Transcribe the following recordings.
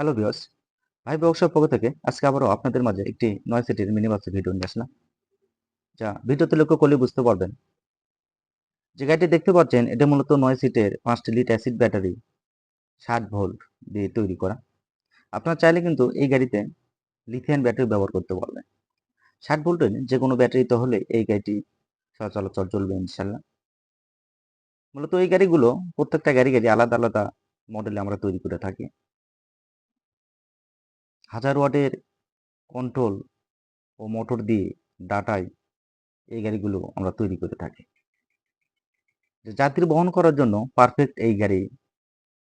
Hello viewers ভাই ব্যবসার পক্ষ থেকে আজকে আবারও আপনাদের মাঝে একটি নয় সিটির মিনি বাসের ভিডিও নিয়ে আসলাম, যা ভিডিওতে লক্ষ্য করলে বুঝতে পারবেন। যে গাড়িটি দেখতে পাচ্ছেন, এটা মূলত নয় সিটের পাঁচটি লিট অ্যাসিড ব্যাটারি ষাট ভোল্ট দিয়ে তৈরি করা। আপনারা চাইলে কিন্তু এই গাড়িতে লিথিয়াম ব্যাটারি ব্যবহার করতে পারবেন। ষাট ভোল্টের যে কোনো ব্যাটারিতে হলে এই গাড়িটি চলাচল চলবে ইনশাল্লাহ। মূলত এই গাড়িগুলো প্রত্যেকটা গাড়ি গাড়ি আলাদা আলাদা মডেলে আমরা তৈরি করে থাকি। হাজার ওয়াটের কন্ট্রোল ও মোটর দিয়ে ডাটায় এই গাড়িগুলো আমরা তৈরি করে থাকি। যাত্রী বহন করার জন্য পারফেক্ট এই গাড়ি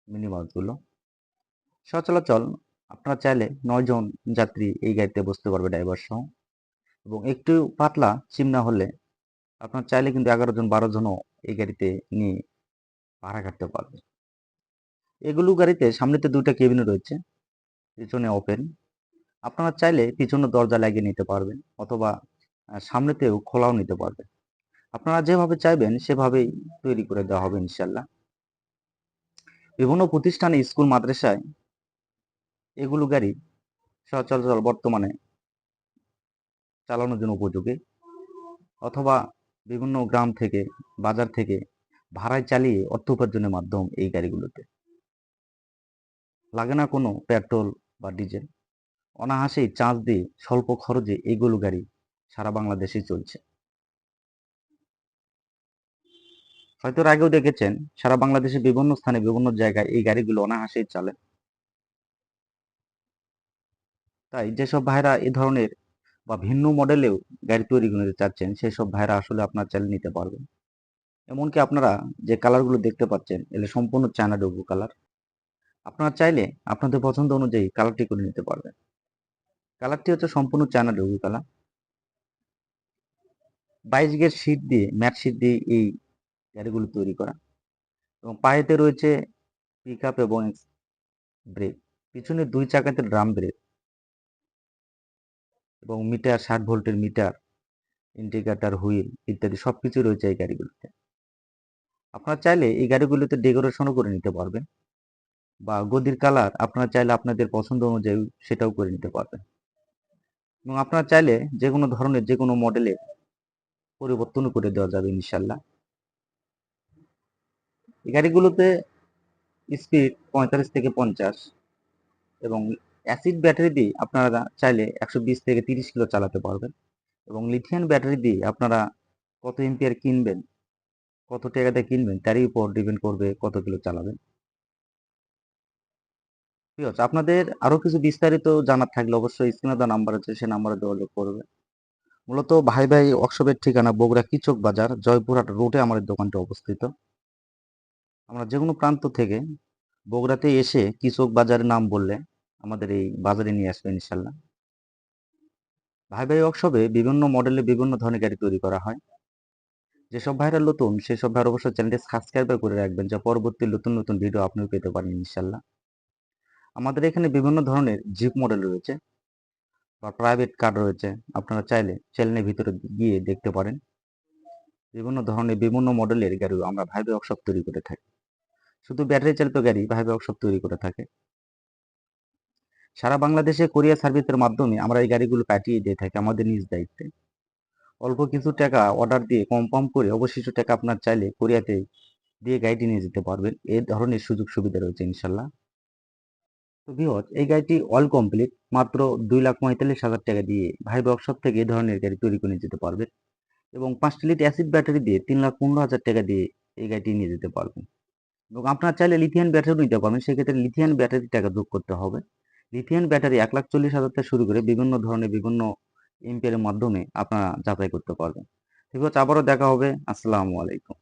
মিনি বাসগুলো সচলাচল, আপনারা চাইলে নয়জন যাত্রী এই গাড়িতে বসতে পারবে ড্রাইভার সহ। এবং একটু পাতলা চিমনা হলে আপনার চাইলে কিন্তু এগারো জন, বারো জনও এই গাড়িতে নিয়ে ভাড়া কাটতে পারবে এগুলো গাড়িতে সামনেতে দুইটা কেবিন রয়েছে। পিছনে ওপেন আপনারা চাইলে পিছনে দরজা লাগিয়ে নিতে পারবেন অথবা সামনেতেও খোলাও নিতে পারবেন। আপনারা যেভাবে চাইবেন সেভাবেই তৈরি করে দেওয়া হবে ইনশাল্লাহ বিভিন্ন প্রতিষ্ঠানে, স্কুল, মাদ্রাসায় এগুলো গাড়ি সচরাচর বর্তমানে চালানোর জন্য উপযোগী। অথবা বিভিন্ন গ্রাম থেকে, বাজার থেকে ভাড়ায় চালিয়ে অর্থ উপার্জনের মাধ্যম এই গাড়িগুলোতে। লাগে না কোনো পেট্রোল বা ডিজেল অনাহাসেই চার্জ দিয়ে স্বল্প খরচে এইগুলো গাড়ি সারা বাংলাদেশে চলছে। হয়তো আগেও দেখেছেন, সারা বাংলাদেশে বিভিন্ন স্থানে বিভিন্ন জায়গায় এই গাড়িগুলো অনাহাসেই চলে তাই যেসব ভাইরা এ ধরনের বা ভিন্ন মডেলেও গাড়ি তৈরি করতে চাচ্ছেন সেই সব ভাইরা আসলে আপনার চালিয়ে নিতে পারবেন। এমনকি আপনারা যে কালারগুলো দেখতে পাচ্ছেন, এগুলো সম্পূর্ণ চায়না ডুবু কালার আপনারা চাইলে আপনাদের পছন্দ অনুযায়ী কালারটি করে নিতে পারবেন। কালারটি হচ্ছে সম্পূর্ণ চায়না ডুবু কালার বাইশ গের শীট দিয়ে ম্যাট শীট দিয়ে এই গাড়িগুলো তৈরি করা। এবং পায়েতে রয়েছে পিক আপ এবং ব্রেক পিছনে দুই চাকাতে ড্রাম ব্রেক এবং মিটার, ষাট ভোল্টের মিটার ইন্ডিকেটার হুইল ইত্যাদি সবকিছু রয়েছে এই গাড়িগুলোতে। আপনারা চাইলে এই গাড়িগুলোতে ডেকোরেশনও করে নিতে পারবেন। বা গদির কালার আপনারা চাইলে আপনাদের পছন্দ অনুযায়ী সেটাও করে নিতে পারবেন। এবং আপনারা চাইলে যে কোনো ধরনের যে কোনো মডেলে পরিবর্তন করে দেওয়া যাবে ইনশাল্লাহ। এই গাড়িগুলোতে স্পিড পঁয়তাল্লিশ থেকে পঞ্চাশ এবং অ্যাসিড ব্যাটারি দিয়ে আপনারা চাইলে একশো বিশ থেকে তিরিশ কিলো চালাতে পারবেন এবং লিথিয়ান ব্যাটারি দিয়ে আপনারা কত এম্পিয়ার কিনবেন, কত টাকাতে কিনবেন, তারই উপর ডিপেন্ড করবে কত কিলো চালাবেন। আছে। আপনাদের আরও কিছু বিস্তারিত জানার থাকলে অবশ্যই স্ক্রিনে দেওয়া নাম্বার আছে, সেই নাম্বারে যোগাযোগ করবে। মূলত ভাই ভাই ওয়ার্কশপের ঠিকানা বগুড়া কিচক বাজার, জয়পুরহাট রোডে আমাদের দোকানটি অবস্থিত। আমরা যে কোনো প্রান্ত থেকে বগুড়াতে এসে কিচক বাজারের নাম বললে আমাদের এই বাজারে নিয়ে আসবে ইনশাল্লাহ। ভাই ভাই ওয়ার্কশপে বিভিন্ন মডেলে বিভিন্ন ধরনের গাড়ি তৈরি করা হয়। যেসব ভাইরা নতুন, সেসব ভাইয়ের অবশ্যই চ্যানেলটি সাবস্ক্রাইব করে রাখবেন, যা পরবর্তী নতুন নতুন ভিডিও আপনিও পেতে পারেন ইনশাল্লাহ। আমাদের এখানে বিভিন্ন ধরনের জিপ মডেল রয়েছে বা প্রাইভেট কার রয়েছে। আপনারা চাইলে চ্যানেলের ভিতরে গিয়ে দেখতে পারেন। বিভিন্ন ধরনের বিভিন্ন মডেলের গাড়িও আমরা ভাই ভাই ওয়ার্কশপ তৈরি করে থাকি। শুধু ব্যাটারি চালিত গাড়ি ভাই ভাই ওয়ার্কশপ তৈরি করে থাকে। সারা বাংলাদেশে কোরিয়ার সার্ভিসের মাধ্যমে আমরা এই গাড়িগুলো পাঠিয়ে দিয়ে থাকি আমাদের নিজ দায়িত্বে। অল্প কিছু টাকা অর্ডার দিয়ে কম কম করে অবশিষ্ট টাকা আপনার চাইলে কোরিয়াতে দিয়ে গাড়িটি নিয়ে যেতে পারবেন। এই ধরনের সুযোগ সুবিধা রয়েছে ইনশাল্লাহ। তো এই গাড়িটি অল কমপ্লিট মাত্র দুই লাখ পঁয়তাল্লিশ হাজার টাকা দিয়ে ভাই ওয়ার্কশপ থেকে এই ধরনের গাড়ি তৈরি করে নিয়ে যেতে পারবেন এবং পাঁচটি লিটার অ্যাসিড ব্যাটারি দিয়ে তিন লাখ পনেরো হাজার টাকা দিয়ে এই গাড়িটি নিয়ে যেতে পারবেন। এবং আপনার চাইলে লিথিয়াম ব্যাটারিও নিতে পারবেন, সেক্ষেত্রে লিথিয়াম ব্যাটারি টাকা যোগ করতে হবে। লিথিয়াম ব্যাটারি এক লাখ চল্লিশ হাজার থেকে শুরু করে বিভিন্ন ধরনের বিভিন্ন এমপিএর মাধ্যমে আপনারা যাচাই করতে পারবেন। ঠিক আছে, আবারও দেখা হবে, আসসালামু আলাইকুম।